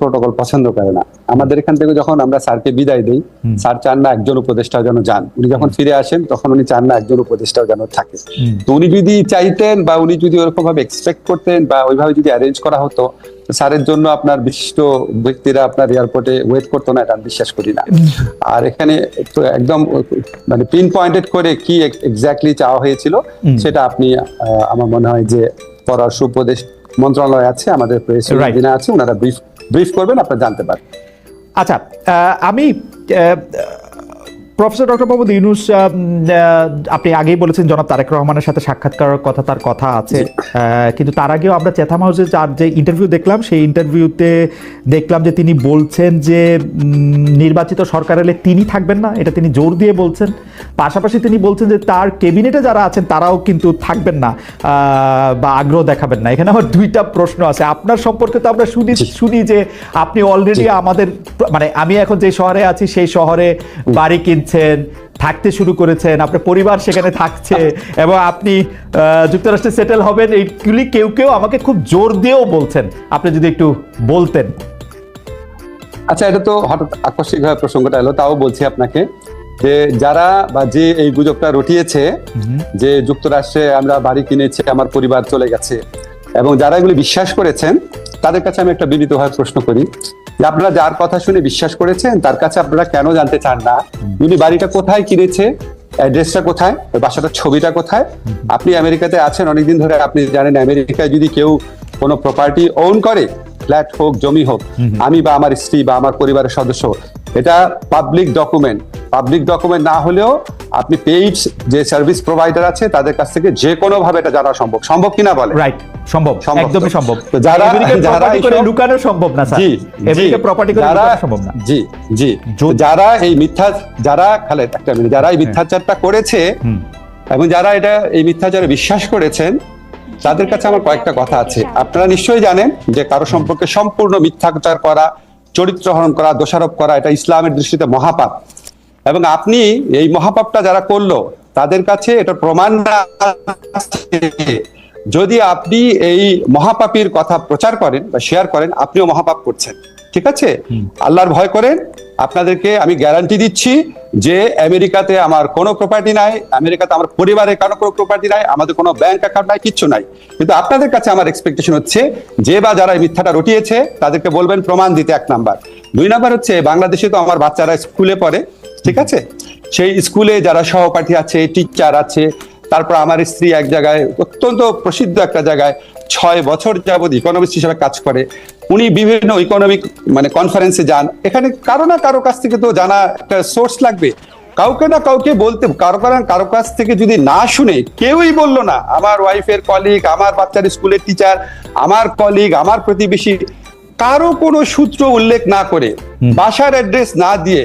Protocol পছন্দ করে না। আমাদের এখান থেকে যখন আমরা স্যারকে বিদায় দিই স্যার চান না একজন উপদেষ্টাও যেন যান। উনি যখন ফিরে আসেন তখন উনি চান না একজন উপদেষ্টাও যেন থাকে। তো উনি যদি চাইতেন বা উনি যদি ওরকম ভাবে এক্সপেক্ট করতেন বা ওইভাবে যদি অ্যারেঞ্জ করা হতো স্যারের জন্য আপনার বিশিষ্ট ব্যক্তিরা আপনার এয়ারপোর্টে ওয়েট করতো না এটা আমি বিশ্বাস করি না। আর এখানে তো একদম মানে পিন পয়েন্টেড করে কি এক্স্যাক্টলি চাওয়া হয়েছিল সেটা আপনি আমার মনে হয় যে পররাষ্ট্র উপদেশ মন্ত্রণালয় আছে আমাদের প্রেস আছে ওনারা ব্রিফ ব্রিফ করবেন আপনারা জানতে পারবেন। আচ্ছা আমি প্রফেসর ডক্টর মোহাম্মদ ইউনুস আপনি আগেই বলেছেন জনাব তারেক রহমানের সাথে সাক্ষাৎ করার কথা তার কথা আছে। কিন্তু তার আগেও আমরা চেথাম হাউসে যার যে ইন্টারভিউ দেখলাম সেই ইন্টারভিউতে দেখলাম যে তিনি বলছেন যে নির্বাচিত সরকার এলে তিনি থাকবেন না এটা তিনি জোর দিয়ে বলছেন। পাশাপাশি তিনি বলছেন যে তার কেবিনেটে যারা আছেন তারাও কিন্তু থাকবেন না বা আগ্রহ দেখাবেন না। এখানে আমার দুইটা প্রশ্ন আছে। আপনার সম্পর্কে তো আমরা শুনি শুনি যে আপনি অলরেডি আমাদের মানে আমি এখন যে শহরে আছি সেই শহরে বাড়ি কিনছেন থাকতে শুরু করেছেন আপনার পরিবার সেখানে থাকছে এবং আপনি যুক্তরাষ্ট্রে সেটেল হবেন এইগুলি কেউ কেউ আমাকে খুব জোর দিয়েও বলছেন। আপনি যদি একটু বলতেন। আচ্ছা এটা তো হঠাৎ আকস্মিক ভাবে প্রসঙ্গটা এলো তাও বলছি আপনাকে যে যারা বা যে এই গুজবটা রটিয়েছে যে যুক্তরাষ্ট্রে আমরা বাড়ি কিনেছি আমার পরিবার চলে গেছে এবং যারা এগুলি বিশ্বাস করেছেন তাদের কাছে আমি একটা বিনীতভাবে প্রশ্ন করি যে আপনারা যার কথা শুনে বিশ্বাস করেছেন, তার কাছে আপনারা কেন জানতে চান না? উনি বাড়িটা কোথায় কিনেছে? অ্যাড্রেসটা কোথায়? বাসাটার ছবিটা কোথায়? আপনি আমেরিকাতে আছেন, অনেকদিন ধরে আপনি জানেন, আমেরিকায় যদি কেউ কোনো প্রপার্টি ওন করে ফ্ল্যাট হোক জমি হোক আমি বা আমার স্ত্রী বা আমার পরিবারের সদস্য এটা পাবলিক ডকুমেন্ট পাবলিক ডকুমেন্ট না হলেও আপনি পেইড যে সার্ভিস প্রোভাইডার আছে তাদের কাছ থেকে যে কোনো ভাবে এটা জানা সম্ভব। সম্ভব কিনা বলে? রাইট সম্ভব একদমই সম্ভব। যারা- যারা করে লুকানো সম্ভব না স্যার। জি আমেরিকার প্রপার্টি করে লুকানো সম্ভব না। জি জি। যারা এই মিথ্যা যারা খালেদ একটা মিনিট যারা এই মিথ্যাচারটা করেছে এবং যারা এটা এই মিথ্যাচারে বিশ্বাস করেছেন তাদের কাছে আমার কয়েকটা কথা আছে। আপনারা নিশ্চয়ই জানেন যে কারও সম্পর্কে সম্পূর্ণ মিথ্যাচার করা, চরিত্র হরণ করা, দোষারোপ করা, এটা ইসলামের দৃষ্টিতে মহাপাপ। এবং আপনি এই মহাপাপটা যারা করল, তাদের কাছে এটা প্রমাণ যদি আপনি এই মহাপাপীর কথা প্রচার করেন বা শেয়ার করেন, আপনিও মহাপাপ করছেন। ঠিক আছে? আল্লাহর ভয় করেন। আপনাদেরকে আমি গ্যারান্টি দিচ্ছি যে আমেরিকাতে আমার কোনো প্রপার্টি নাই আমেরিকাতে আমার পরিবারের কারও কোনো প্রপার্টি নাই আমাদের কোনো ব্যাংক অ্যাকাউন্ট নাই কিচ্ছু নাই। কিন্তু আপনাদের কাছে আমার এক্সপেকটেশন হচ্ছে যে বা যারা এই মিথ্যাটা রটিয়েছে তাদেরকে বলবেন প্রমাণ দিতে এক নাম্বার। দুই নাম্বার হচ্ছে বাংলাদেশে তো আমার বাচ্চারা স্কুলে পড়ে ঠিক আছে? সেই স্কুলে যারা সহপাঠী আছে টিচার আছে তারপর আমার স্ত্রী এক জায়গায় অত্যন্ত প্রসিদ্ধ একটা জায়গায় ছয় বছর যাবৎ ইকোনমিস্ট হিসেবে কাজ করে। উনি বিভিন্ন ইকোনমিক মানে কনফারেন্সে যান। এখানে কারও না কারও কাছ থেকে তো জানা একটা সোর্স লাগবে। কাউকে না কাউকে বলতে কারও কারণ কারও কাছ থেকে যদি না শুনে কেউই বলল না আমার ওয়াইফের কলিগ আমার বাচ্চার স্কুলের টিচার আমার কলিগ আমার প্রতিবেশী কারও কোনো সূত্র উল্লেখ না করে বাসার অ্যাড্রেস না দিয়ে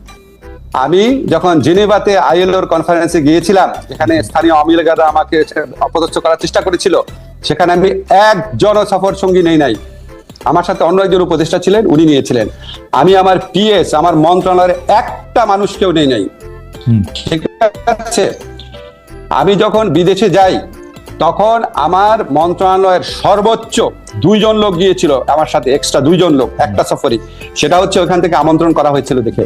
আমি যখন জেনেভাতে আইএলওর কনফারেন্সে গিয়েছিলাম যেখানে স্থানীয় আওয়ামী লীগাররা আমাকে অপদস্থ করার চেষ্টা করেছিল সেখানে আমি একজন সফর সঙ্গী নেই নাই। আমার সাথে অন্য একজন উপদেষ্টা ছিলেন উনি নিয়েছিলেন। আমি আমার পিএস আমার মন্ত্রণালয়ের একটা মানুষকেও নেই নাই। ঠিক আছে? আমি যখন বিদেশে যাই তখন আমার মন্ত্রণালয়ের সর্বোচ্চ দুইজন লোক গিয়েছিল আমার সাথে এক্সট্রা দুইজন লোক একটা সফরে সেটা হচ্ছে ওখান থেকে আমন্ত্রণ করা হয়েছিল দেখে।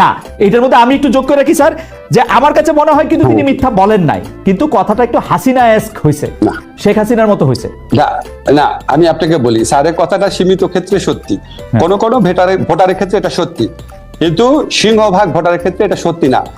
না এটার মধ্যে আমি একটু যোগ করে রাখি স্যার যে আমার কাছে মনে হয় কিন্তু তিনি মিথ্যা বলেন নাই কিন্তু কথাটা একটু হাসিনা এস্ক হয়েছে না। শেখ হাসিনার মতো হয়েছে না না আমি আপনাকে বলি স্যারের কথাটা সীমিত ক্ষেত্রে সত্যি। কোন কোন ভোটারের ভোটারের ক্ষেত্রে এটা সত্যি কিন্তু সিংহভাগ ভোটারের ক্ষেত্রে এটা সত্যি না।